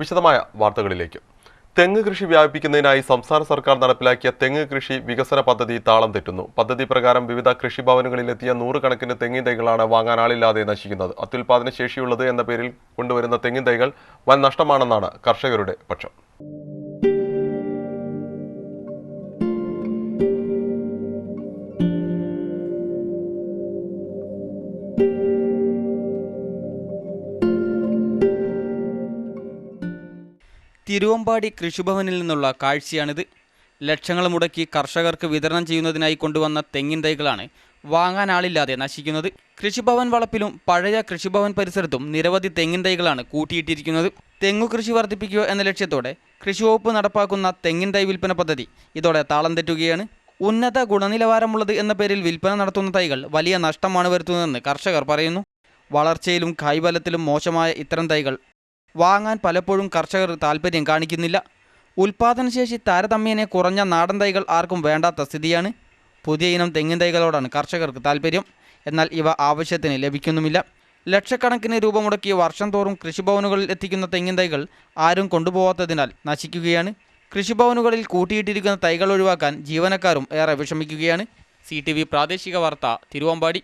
വിശദമായ വാർത്തകളിലേക്ക്. തെങ്ങ് കൃഷി വ്യാപിപ്പിക്കുന്നതിനായി സംസ്ഥാന സർക്കാർ നടപ്പിലാക്കിയ തെങ്ങ് കൃഷി വികസന പദ്ധതി താളം തെറ്റുന്നു. പദ്ധതി പ്രകാരം വിവിധ കൃഷിഭവനുകളിലെത്തിയ നൂറുകണക്കിന് തെങ്ങിൻ തൈകളാണ് വാങ്ങാൻ ആളില്ലാതെ നശിക്കുന്നത്. അത്യുൽപാദന ശേഷിയുള്ളത് എന്ന പേരിൽ കൊണ്ടുവരുന്ന തെങ്ങിൻ തൈകൾ വൻ നഷ്ടമാണെന്നാണ് കർഷകരുടെ പക്ഷം. തിരുവമ്പാടി കൃഷിഭവനിൽ നിന്നുള്ള കാഴ്ചയാണിത്. ലക്ഷങ്ങൾ മുടക്കി കർഷകർക്ക് വിതരണം ചെയ്യുന്നതിനായി കൊണ്ടുവന്ന തെങ്ങിൻ തൈകളാണ് വാങ്ങാൻ ആളില്ലാതെ നശിക്കുന്നത്. കൃഷിഭവൻ വളപ്പിലും പഴയ കൃഷിഭവൻ പരിസരത്തും നിരവധി തെങ്ങിൻ തൈകളാണ് കൂട്ടിയിട്ടിരിക്കുന്നത്. തെങ്ങു കൃഷി വർദ്ധിപ്പിക്കുക എന്ന ലക്ഷ്യത്തോടെ കൃഷിവകുപ്പ് നടപ്പാക്കുന്ന തെങ്ങിൻ തൈ വിൽപ്പന പദ്ധതി ഇതോടെ താളം തെറ്റുകയാണ്. ഉന്നത ഗുണനിലവാരമുള്ളത് എന്ന പേരിൽ വിൽപ്പന നടത്തുന്ന തൈകൾ വലിയ നഷ്ടമാണ് വരുത്തുന്നതെന്ന് കർഷകർ പറയുന്നു. വളർച്ചയിലും കായ്ഫലത്തിലും മോശമായ ഇത്തരം തൈകൾ വാങ്ങാൻ പലപ്പോഴും കർഷകർ താല്പര്യം കാണിക്കുന്നില്ല. ഉൽപാദനശേഷി താരതമ്യേന കുറഞ്ഞ നാടൻ തൈകൾ ആർക്കും വേണ്ടാത്ത സ്ഥിതിയാണ്. പുതിയ ഇനം തെങ്ങിൻ തൈകളോടാണ് കർഷകർക്ക് താല്പര്യം എന്നാൽ ഇവ ആവശ്യത്തിന് ലഭിക്കുന്നുമില്ല. ലക്ഷക്കണക്കിന് രൂപ മുടക്കി വർഷം തോറും കൃഷിഭവനുകളിൽ എത്തിക്കുന്ന തെങ്ങിൻ തൈകൾ ആരും കൊണ്ടുപോകാത്തതിനാൽ നശിക്കുകയാണ്. കൃഷിഭവനുകളിൽ കൂട്ടിയിട്ടിരിക്കുന്ന തൈകൾ ഒഴിവാക്കാൻ ജീവനക്കാരും ഏറെ വിഷമിക്കുകയാണ്. സി പ്രാദേശിക വാർത്ത തിരുവമ്പാടി.